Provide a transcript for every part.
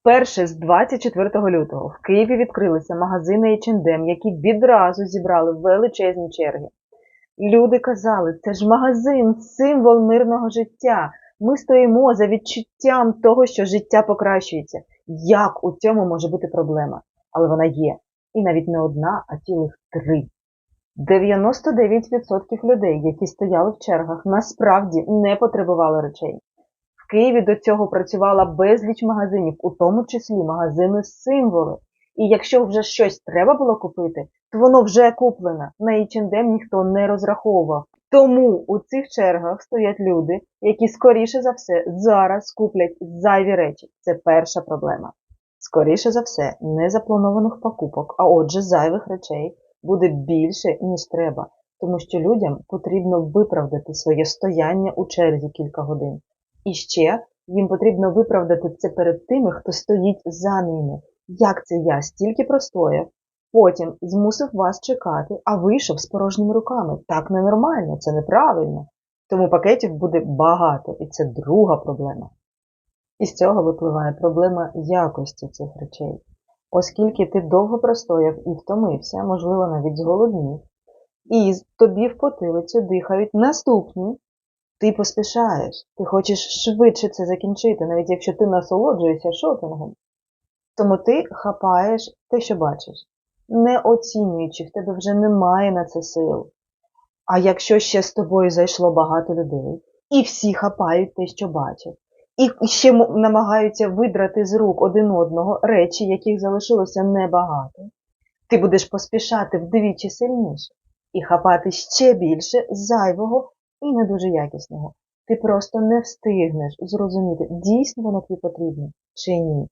Вперше з 24 лютого в Києві відкрилися магазини H&M, які відразу зібрали величезні черги. Люди казали, це ж магазин, символ мирного життя. Ми стоїмо за відчуттям того, що життя покращується. Як у цьому може бути проблема? Але вона є. І навіть не одна, а цілих три. 99% людей, які стояли в чергах, насправді не потребували речей. Києві до цього працювала безліч магазинів, у тому числі магазини символи. І якщо вже щось треба було купити, то воно вже куплене. На H&M ніхто не розраховував. Тому у цих чергах стоять люди, які скоріше за все зараз куплять зайві речі. Це перша проблема. Скоріше за все, незапланованих покупок, а отже, зайвих речей буде більше, ніж треба, тому що людям потрібно виправдати своє стояння у черзі кілька годин. І ще їм потрібно виправдати це перед тими, хто стоїть за ними. Як це я стільки простояв, потім змусив вас чекати, а вийшов з порожніми руками. Так ненормально, це неправильно. Тому пакетів буде багато, і це друга проблема. І з цього випливає проблема якості цих речей. Оскільки ти довго простояв і втомився, можливо, навіть зголоднів, і тобі в потилицю дихають наступні, ти поспішаєш, ти хочеш швидше це закінчити, навіть якщо ти насолоджуєшся шопінгом. Тому ти хапаєш те, що бачиш, не оцінюючи, в тебе вже немає на це сил. А якщо ще з тобою зайшло багато людей, і всі хапають те, що бачать, і ще намагаються видрати з рук один одного речі, яких залишилося небагато, ти будеш поспішати вдвічі сильніше і хапати ще більше зайвого і не дуже якісного. Ти просто не встигнеш зрозуміти, дійсно воно тобі потрібно чи ні.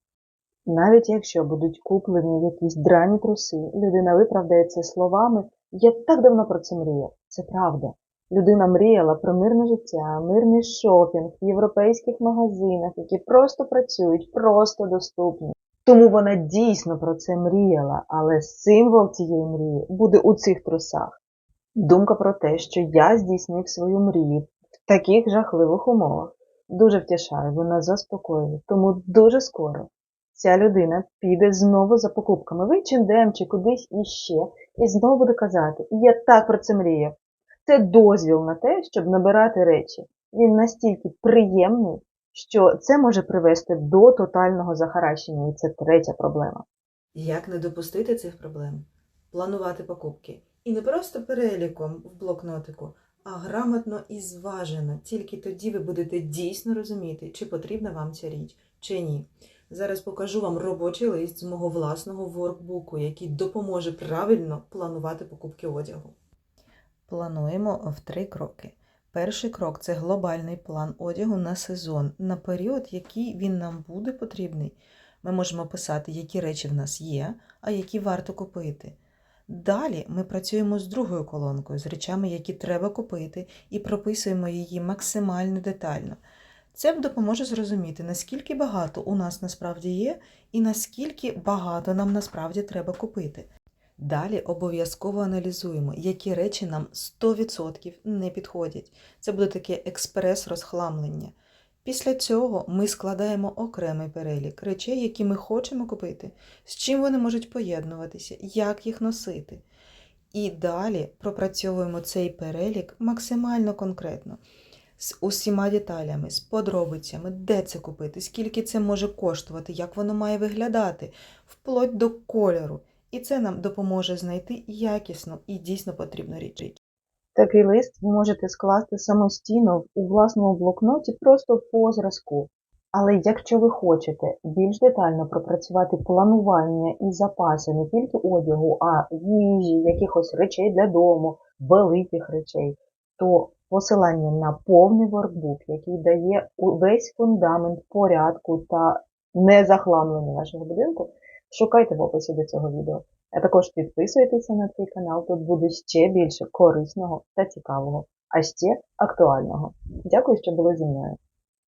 Навіть якщо будуть куплені якісь драні труси, людина виправдає це словами Я так давно про це мріяв. Це правда. Людина мріяла про мирне життя, мирний шопінг в європейських магазинах, які просто працюють, просто доступні. Тому вона дійсно про це мріяла, але символ цієї мрії буде у цих трусах. Думка про те, що я здійснив свою мрію в таких жахливих умовах, дуже втішає, вона заспокоює. Тому дуже скоро ця людина піде знову за покупками в H&M чи кудись іще, і знову буде казати, я так про це мріяв. Це дозвіл на те, щоб набирати речі. Він настільки приємний, що це може привести до тотального захаращення, і це третя проблема. Як не допустити цих проблем? Планувати покупки. І не просто переліком в блокнотику, а грамотно і зважено. Тільки тоді ви будете дійсно розуміти, чи потрібна вам ця річ, чи ні. Зараз покажу вам робочий лист з мого власного воркбуку, який допоможе правильно планувати покупки одягу. Плануємо в три кроки. Перший крок це глобальний план одягу на сезон, на період, який він нам буде потрібний. Ми можемо писати, які речі в нас є, а які варто купити. Далі ми працюємо з другою колонкою, з речами, які треба купити, і прописуємо її максимально детально. Це допоможе зрозуміти, наскільки багато у нас насправді є, і наскільки багато нам насправді треба купити. Далі обов'язково аналізуємо, які речі нам 100% не підходять. Це буде таке експрес-розхламлення. Після цього ми складаємо окремий перелік речей, які ми хочемо купити, з чим вони можуть поєднуватися, як їх носити. І далі пропрацьовуємо цей перелік максимально конкретно, з усіма деталями, з подробицями, де це купити, скільки це може коштувати, як воно має виглядати, вплоть до кольору. І це нам допоможе знайти якісну і дійсно потрібну річ. Такий лист ви можете скласти самостійно у власному блокноті просто по зразку. Але якщо ви хочете більш детально пропрацювати планування і запаси не тільки одягу, а їжі, якихось речей для дому, великих речей, то посилання на повний воркбук, який дає весь фундамент порядку та незахламлення вашого будинку, шукайте в описі до цього відео. А також підписуйтеся на цей канал, тут буде ще більше корисного та цікавого, а ще актуального. Дякую, що були зі мною.